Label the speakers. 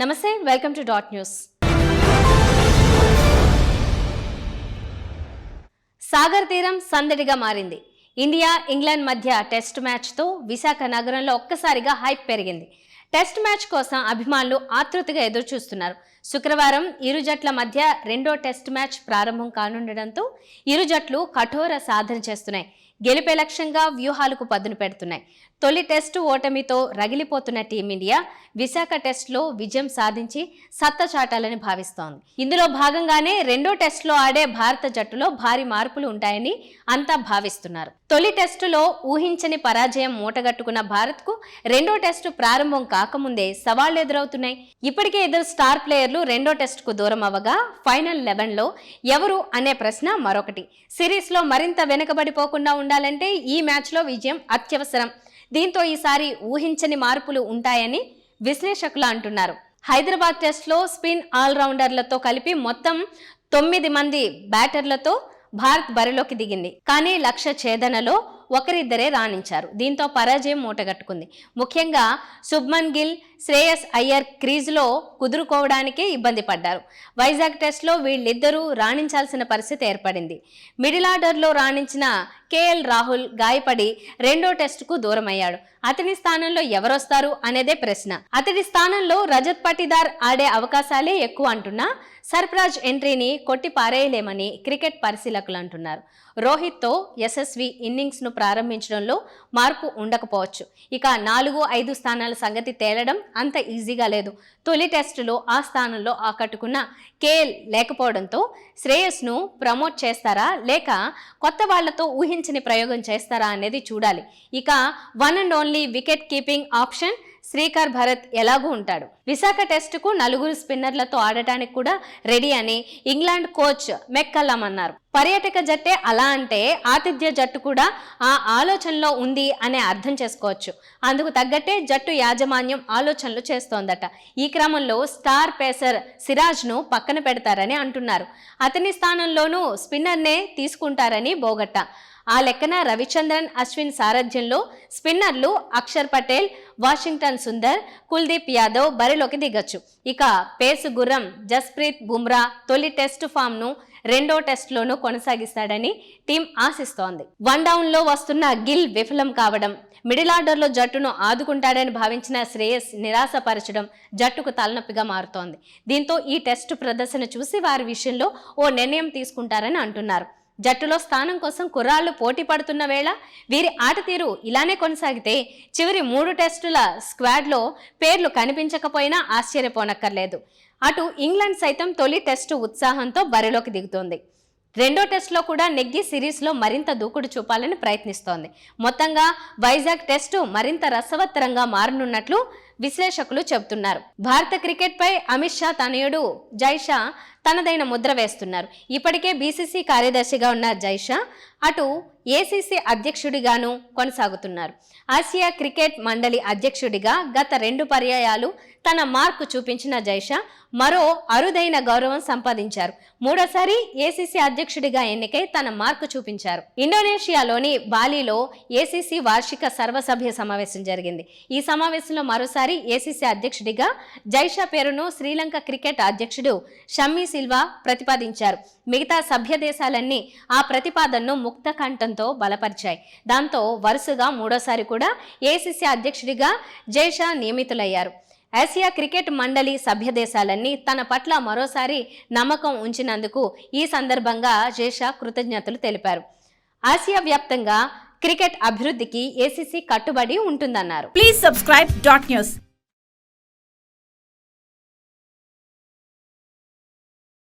Speaker 1: నమస్తే welcome to dot news. సాగర్ తీరం సందడిగా మారింది. ఇండియా ఇంగ్లాండ్ మధ్య టెస్ట్ మ్యాచ్తో విశాఖ నగరంలో ఒక్కసారిగా హైప్ పెరిగింది. టెస్ట్ మ్యాచ్ కోసం అభిమానులు ఆతృతగా ఎదురుచూస్తున్నారు. శుక్రవారం ఇరు జట్ల మధ్య రెండో టెస్ట్ మ్యాచ్ ప్రారంభం కానుండడంతో ఇరు జట్లు కఠోర సాధన చేస్తున్నాయి. గెలిపే లక్ష్యంగా వ్యూహాలకు పదును పెడుతున్నాయి. తొలి టెస్టు ఓటమితో రగిలిపోతున్న టీమిండియా విశాఖ టెస్టులో విజయం సాధించి సత్తా చాటాలని భావిస్తోంది. ఇందులో భాగంగానే రెండో టెస్టులో ఆడే భారత జట్టులో భారీ మార్పులు ఉంటాయని అంతా భావిస్తున్నారు. తొలి టెస్టులో ఊహించని పరాజయం మూటగట్టుకున్న భారత్కు రెండో టెస్టు ప్రారంభం కాకముందే సవాళ్ళు ఎదురవుతున్నాయి. ఇప్పటికే ఇద్దరు స్టార్ ప్లేయర్లు రెండో టెస్టుకు దూరం అవ్వగా ఫైనల్ లెవెన్లో ఎవరు అనే ప్రశ్న మరొకటి. సిరీస్లో మరింత వెనుకబడిపోకుండా ఉండాలంటే ఈ మ్యాచ్లో విజయం అత్యవసరం. దీంతో ఈసారి ఊహించని మార్పులు ఉంటాయని విశ్లేషకులు అంటున్నారు. హైదరాబాద్ టెస్ట్లో స్పిన్ ఆల్రౌండర్లతో కలిపి మొత్తం తొమ్మిది మంది బ్యాటర్లతో భారత్ బరిలోకి దిగింది. కానీ లక్ష్య ఛేదనలో ఒకరిద్దరే రాణించారు. దీంతో పరాజయం మూటగట్టుకుంది. ముఖ్యంగా శుభ్మన్ గిల్ శ్రేయస్ అయ్యర్ క్రీజ్లో కుదురుకోవడానికే ఇబ్బంది పడ్డారు. వైజాగ్ టెస్ట్లో వీళ్ళిద్దరూ రాణించాల్సిన పరిస్థితి ఏర్పడింది. మిడిల్ ఆర్డర్లో రాణించిన కేఎల్ రాహుల్ గాయపడి రెండో టెస్టుకు దూరమయ్యాడు. అతని స్థానంలో ఎవరొస్తారు అనేదే ప్రశ్న. అతడి స్థానంలో రజత్ పటిదార్ ఆడే అవకాశాలే ఎక్కువ అంటున్నా సర్ఫరాజ్ ఎంట్రీని కొట్టి పారేయలేమని క్రికెట్ పరిశీలకులు అంటున్నారు. రోహిత్తో యశస్వి ఇన్నింగ్స్ను ప్రారంభించడంలో మార్పు ఉండకపోవచ్చు. ఇక నాలుగు ఐదు స్థానాల సంగతి తేలడం అంత ఈజీగా లేదు. తొలి టెస్టులో ఆ స్థానంలో ఆకట్టుకున్న కేఎల్ లేకపోవడంతో శ్రేయస్ను ప్రమోట్ చేస్తారా లేక కొత్త వాళ్ళతో ఊహించని ప్రయోగం చేస్తారా అనేది చూడాలి. ఇక one and only wicket keeping option Srikar Bharat ఎలాగూ ఉంటాడు. విశాఖ టెస్టుకు నలుగురు స్పిన్నర్లతో ఆడటానికి కూడా రెడీ అని ఇంగ్లాండ్ కోచ్ మెక్కల్లం అన్నారు పర్యాటక జట్టే అలా అంటే ఆతిథ్య జట్టు కూడా ఆ ఆలోచనలో ఉంది అనే అర్థం చేసుకోవచ్చు. అందుకు తగ్గట్టే జట్టు యాజమాన్యం ఆలోచనలు చేస్తోందట. ఈ క్రమంలో స్టార్ పేసర్ సిరాజ్ను పక్కన పెడతారని అంటున్నారు. అతని స్థానంలోనూ స్పిన్నర్నే తీసుకుంటారని బోగట్ట. ఆ లెక్కన రవిచంద్రన్ అశ్విన్ సారథ్యంలో స్పిన్నర్లు అక్షర్ పటేల్ వాషింగ్టన్ సుందర్ కుల్దీప్ యాదవ్ బరిలోకి దిగొచ్చు. ఇక పేసు గుర్రం జస్ప్రీత్ బుమ్రా తొలి టెస్ట్ ఫామ్ను రెండో టెస్ట్లోనూ కొనసాగిస్తాడని టీం ఆశిస్తోంది. వన్ డౌన్లో వస్తున్న గిల్ విఫలం కావడం మిడిల్ ఆర్డర్లో జట్టును ఆదుకుంటాడని భావించిన శ్రేయస్ నిరాశపరచడం జట్టుకు తలనొప్పిగా మారుతోంది. దీంతో ఈ టెస్టు ప్రదర్శన చూసి వారి విషయంలో ఓ నిర్ణయం తీసుకుంటారని అంటున్నారు. జట్టులో స్థానం కోసం కుర్రాళ్ళు పోటీ పడుతున్న వేళ వీరి ఆట తీరు ఇలానే కొనసాగితే చివరి మూడు టెస్టుల స్క్వాడ్లో పేర్లు కనిపించకపోయినా ఆశ్చర్యపోనక్కర్లేదు. అటు ఇంగ్లాండ్ సైతం తొలి టెస్టు ఉత్సాహంతో బరిలోకి దిగుతోంది. రెండో టెస్ట్లో కూడా నెగ్గి సిరీస్లో మరింత దూకుడు చూపాలని ప్రయత్నిస్తోంది. మొత్తంగా వైజాగ్ టెస్టు మరింత రసవత్తరంగా మారనున్నట్లు విశ్లేషకులు చెబుతున్నారు. భారత క్రికెట్పై అమిత్ షా తనయుడు జైషా తనదైన ముద్ర వేస్తున్నారు. ఇప్పటికే బీసీసీ కార్యదర్శిగా ఉన్న జైషా అటు ఏసీసీ అధ్యక్షుడిగాను కొనసాగుతున్నారు. ఆసియా క్రికెట్ మండలి అధ్యక్షుడిగా గత రెండు పర్యాయాలు తన మార్కు చూపించిన జైషా మరో అరుదైన గౌరవం సంపాదించారు. మూడోసారి ఏసీసీ అధ్యక్షుడిగా ఎన్నికై తన మార్కు చూపించారు. ఇండోనేషియాలోని బాలీలో ఏసీసీ వార్షిక సర్వసభ్య సమావేశం జరిగింది. ఈ సమావేశంలో మరోసారి ఏసీసీ అధ్యక్షుడిగా జైషా పేరును శ్రీలంక క్రికెట్ అధ్యక్షుడు షమ్మీ సిల్వా ప్రతిపాదించారు. మిగతా సభ్య దేశాలన్నీ ఆ ప్రతిపాదనను ముక్త కంఠం కంఠంతో బలపరిచాయి. దాంతో వరుసగా మూడోసారి కూడా ఏసీసీ అధ్యక్షుడిగా జైషా నియమితులయ్యారు. ఆసియా క్రికెట్ మండలి సభ్య దేశాలన్నీ తన పట్ల మరోసారి నమ్మకం ఉంచినందుకు ఈ సందర్భంగా జైషా కృతజ్ఞతలు తెలిపారు. ఆసియా వ్యాప్తంగా క్రికెట్ అభివృద్ధికి ఏసీసీ కట్టుబడి ఉంటుందన్నారు.
Speaker 2: Please subscribe dot news